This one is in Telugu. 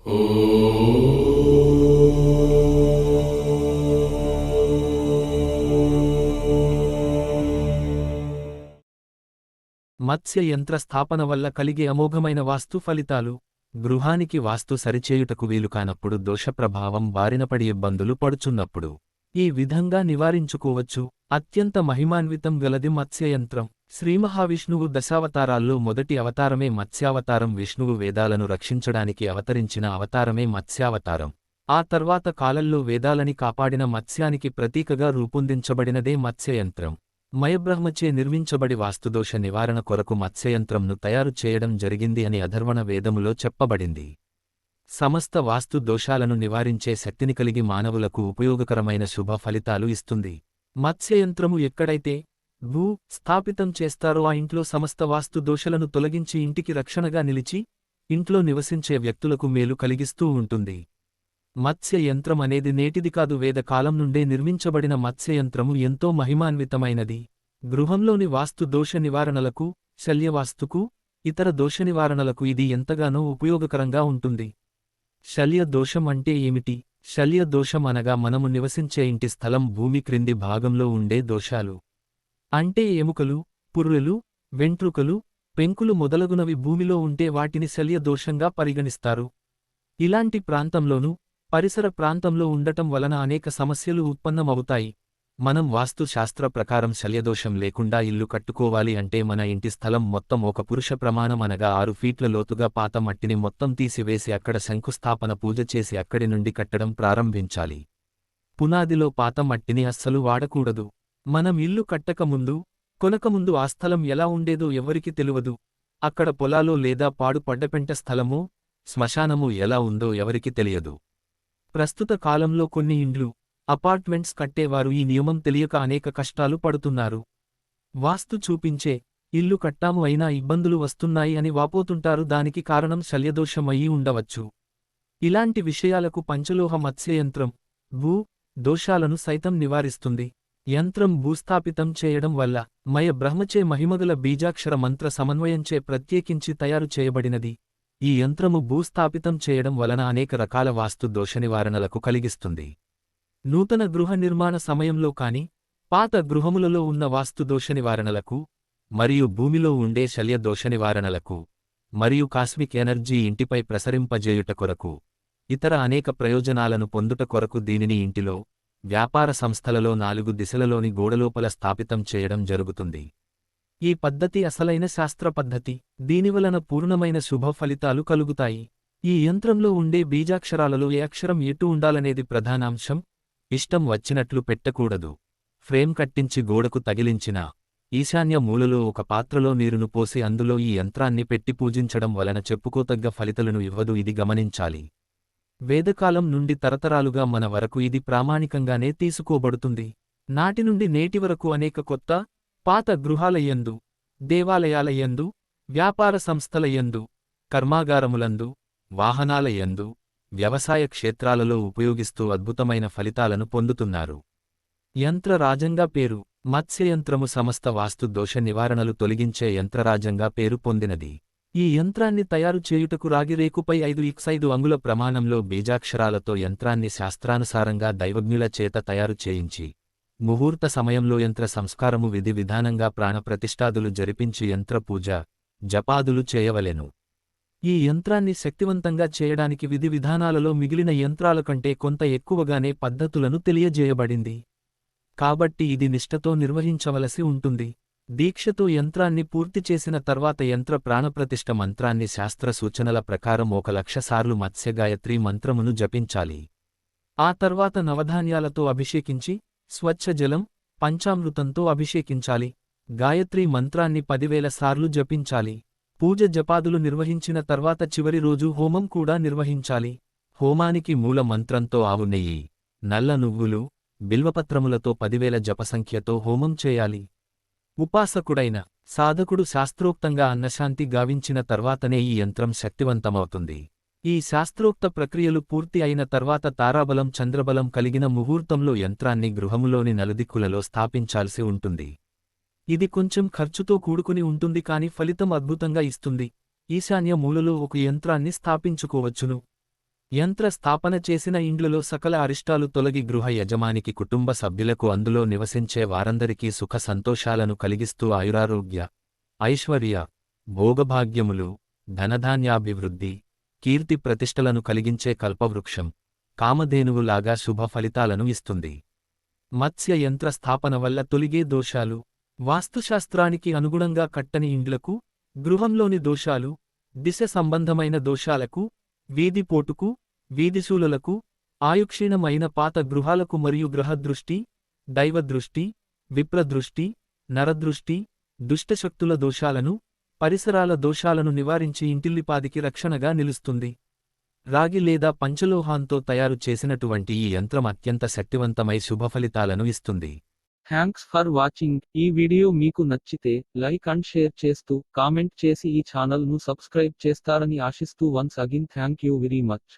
మత్స్య యంత్ర స్థాపన వల్ల కలిగే అమోఘమైన వాస్తు ఫలితాలు. గృహానికి వాస్తు సరిచేయుటకు వీలు కానప్పుడు దోషప్రభావం బారినపడి ఇబ్బందులు పడుచున్నప్పుడు. ఈ విధంగా నివారించుకోవచ్చు. అత్యంత మహిమాన్వితం గలది మత్స్యయంత్రం. శ్రీమహావిష్ణువు దశావతారాల్లో మొదటి అవతారమే మత్స్యావతారం. విష్ణువు వేదాలను రక్షించడానికి అవతరించిన అవతారమే మత్స్యావతారం. ఆ తర్వాత కాలంలో వేదాలని కాపాడిన మత్స్యానికి ప్రతీకగా రూపొందించబడినదే మత్స్యయంత్రం. మయబ్రహ్మచే నిర్మించబడి వాస్తుదోష నివారణ కొరకు మత్స్యయంత్రంను తయారు చేయడం జరిగింది అని అధర్వణ వేదములో చెప్పబడింది. సమస్త వాస్తు దోషాలను నివారించే శక్తిని కలిగి మానవులకు ఉపయోగకరమైన శుభ ఫలితాలు ఇస్తుంది. మత్స్యయంత్రము ఎక్కడైతే భూ స్థాపితం చేస్తారో ఆ ఇంట్లో సమస్త వాస్తు దోషలను తొలగించి ఇంటికి రక్షణగా నిలిచి ఇంట్లో నివసించే వ్యక్తులకు మేలు కలిగిస్తూ ఉంటుంది. మత్స్య యంత్రం అనేది నేటిది కాదు వేదకాలం నుండే నిర్మించబడిన మత్స్యయంత్రము ఎంతో మహిమాన్వితమైనది. గృహంలోని వాస్తు దోష నివారణలకు శల్యవాస్తుకు ఇతర దోష నివారణలకు ఇది ఎంతగానో ఉపయోగకరంగా ఉంటుంది. శల్య దోషం అంటే ఏమిటి? శల్య దోషం అనగా మనము నివసించే ఇంటి స్థలం భూమి క్రింది భాగంలో ఉండే దోషాలు. అంటే ఎముకలు పుర్రెలు వెంట్రుకలు పెంకులు మొదలగునవి భూమిలో ఉంటే వాటిని శల్య దోషంగా పరిగణిస్తారు. ఇలాంటి ప్రాంతంలోనూ పరిసర ప్రాంతంలో ఉండటం వలన అనేక సమస్యలు ఉత్పన్నమవుతాయి. మనం వాస్తు శాస్త్ర ప్రకారం శల్యదోషం లేకుండా ఇల్లు కట్టుకోవాలి అంటే మన ఇంటి స్థలం మొత్తం ఒక పురుష ప్రమాణం అనగా ఆరు ఫీట్ల లోతుగా పాత మట్టిని మొత్తం తీసివేసి అక్కడ శంకుస్థాపన పూజ చేసి అక్కడి నుండి కట్టడం ప్రారంభించాలి. పునాదిలో పాత మట్టిని అస్సలు వాడకూడదు. మనం ఇల్లు కట్టకముందు కొనకముందు ఆ స్థలం ఎలా ఉండేదో ఎవరికి తెలియదు అక్కడ పొలాలో లేదా పాడు పడ్డపెంట స్థలమో శ్మశానము ఎలా ఉందో ఎవరికి తెలియదు. ప్రస్తుత కాలంలో కొన్ని ఇండ్లు అపార్ట్మెంట్స్ కట్టేవారు ఈ నియమం తెలియక అనేక కష్టాలు పడుతున్నారు. వాస్తు చూపించే ఇల్లు కట్టాము అయినా ఇబ్బందులు వస్తున్నాయి అని వాపోతుంటారు దానికి కారణం శల్యదోషమయ్యి ఉండవచ్చు. ఇలాంటి విషయాలకు పంచలోహ మత్స్యయంత్రం భూ దోషాలను సైతం నివారిస్తుంది. యంత్రం భూస్థాపితం చేయడం వల్ల మయ బ్రహ్మచే మహిమగల బీజాక్షర మంత్ర సమన్వయంచే ప్రత్యేకించి తయారు చేయబడినది. ఈ యంత్రము భూస్థాపితం చేయడం వలన అనేక రకాల వాస్తు దోష నివారణలకు కలిగిస్తుంది. నూతన గృహ నిర్మాణ సమయంలో కాని పాత గృహములలో ఉన్న వాస్తు దోష నివారణలకు మరియు భూమిలో ఉండే శల్య దోష నివారణలకు మరియు కాస్మిక్ ఎనర్జీ ఇంటిపై ప్రసరింపజేయుట కొరకు ఇతర అనేక ప్రయోజనాలను పొందుట కొరకు దీనిని ఇంటిలో వ్యాపార సంస్థలలో నాలుగు దిశలలోని గోడలోపల స్థాపితం చేయడం జరుగుతుంది. ఈ పద్ధతి అసలైన శాస్త్ర పద్ధతి. దీనివలన పూర్ణమైన శుభ ఫలితాలు కలుగుతాయి. ఈ యంత్రంలో ఉండే బీజాక్షరాలలో ఏ అక్షరం ఎటు ఉండాలనేది ప్రధానాంశం. ఇష్టం వచ్చినట్లు పెట్టకూడదు. ఫ్రేమ్ కట్టించి గోడకు తగిలించిన ఈశాన్య మూలలో ఒక పాత్రలో నీరును పోసి అందులో ఈ యంత్రాన్ని పెట్టి పూజించడం వలన చెప్పుకోతగ్గ ఫలితలను ఇవ్వదు ఇది గమనించాలి. వేదకాలం నుండి తరతరాలుగా మన వరకు ఇది ప్రామాణికంగానే తీసుకోబడుతుంది. నాటి నుండి నేటి వరకు అనేక కొత్త పాత గృహాలయందు దేవాలయాలయందు వ్యాపార సంస్థలయందు కర్మాగారములందు వాహనాలయందు వ్యవసాయ క్షేత్రాలలో ఉపయోగిస్తూ అద్భుతమైన ఫలితాలను పొందుతున్నారు. యంత్రరాజంగా పేరు మత్స్యయంత్రము సమస్త వాస్తు దోష నివారణలు తొలగించే యంత్రరాజంగా పేరు పొందినది. ఈ యంత్రాన్ని తయారు చేయుటకు రాగిరేకుపై ఐదు ఇక్సైదు అంగుల ప్రమాణంలో బీజాక్షరాలతో యంత్రాన్ని శాస్త్రానుసారంగా దైవజ్ఞుల చేత తయారు చేయించి ముహూర్త సమయంలో యంత్ర సంస్కారము విధి విధానంగా ప్రాణప్రతిష్ఠాదులు జరిపించి యంత్ర పూజ జపాదులు చేయవలెను. ఈ యంత్రాన్ని శక్తివంతంగా చేయడానికి విధి విధానాలలో మిగిలిన యంత్రాల కంటే కొంత ఎక్కువగానే పద్ధతులను తెలియజేయబడింది. కాబట్టి ఇది నిష్ఠతో నిర్వహించవలసి ఉంటుంది. దీక్షతో యంత్రాన్ని పూర్తి చేసిన తర్వాత యంత్ర ప్రాణప్రతిష్ఠ మంత్రాన్ని శాస్త్ర సూచనల ప్రకారం ఒక లక్ష సార్లు మత్స్యగాయత్రి మంత్రమును జపించాలి. ఆ తర్వాత నవధాన్యాలతో అభిషేకించి స్వచ్ఛ జలం పంచామృతంతో అభిషేకించాలి. గాయత్రీ మంత్రాన్ని పదివేల సార్లు జపించాలి. పూజ జపాదులు నిర్వహించిన తర్వాత చివరి రోజు హోమం కూడా నిర్వహించాలి. హోమానికి మూల మంత్రంతో ఆవు నెయ్యి నల్ల నువ్వులు బిల్వపత్రములతో పదివేల జపసంఖ్యతో హోమం చేయాలి. ఉపాసకుడైన సాధకుడు శాస్త్రోక్తంగా అన్నశాంతి గావించిన తర్వాతనే ఈ యంత్రం శక్తివంతమవుతుంది. ఈ శాస్త్రోక్త ప్రక్రియలు పూర్తి అయిన తర్వాత తారాబలం చంద్రబలం కలిగిన ముహూర్తంలో యంత్రాన్ని గృహములోని నలుదిక్కులలో స్థాపించాల్సి ఉంటుంది. ఇది కొంచెం ఖర్చుతో కూడుకుని ఉంటుంది కాని ఫలితం అద్భుతంగా ఇస్తుంది. ఈశాన్య మూలలో ఒక యంత్రాన్ని స్థాపించుకోవచ్చును. యంత్ర స్థాపన చేసిన ఇండ్లలో సకల అరిష్టాలు తొలగి గృహ యజమానికి కుటుంబ సభ్యులకు అందులో నివసించే వారందరికీ సుఖ సంతోషాలను కలిగిస్తూ ఆయురారోగ్య ఐశ్వర్య భోగభాగ్యములు ధనధాన్యాభివృద్ధి కీర్తి ప్రతిష్టలను కలిగించే కల్పవృక్షం కామధేనువులాగా శుభ ఫలితాలను ఇస్తుంది. మత్స్య యంత్ర స్థాపన వల్ల తొలిగే దోషాలు వాస్తుశాస్త్రానికి అనుగుణంగా కట్టని ఇండ్లకు గృహంలోని దోషాలు దిశ సంబంధమైన దోషాలకు వీధిపోటుకు వీధిశూలులకు ఆయుక్షీణమైన పాత గృహాలకు మరియు గ్రహదృష్టి దైవదృష్టి విప్రదృష్టి నరదృష్టి దుష్టశక్తుల దోషాలను పరిసరాల దోషాలను నివారించి ఇంటిల్లిపాదికి రక్షణగా నిలుస్తుంది. రాగి లేదా పంచలోహాంతో తయారు చేసినటువంటి ఈ యంత్రం అత్యంత శక్తివంతమై శుభఫలితాలను ఇస్తుంది. థ్యాంక్స్ ఫర్ వాచింగ్ ఈ వీడియో మీకు నచ్చితే లైక్ అండ్ షేర్ చేస్తూ కామెంట్ చేసి ఈ ఛానల్ను సబ్స్క్రైబ్ చేస్తారని ఆశిస్తూ once again thank you very much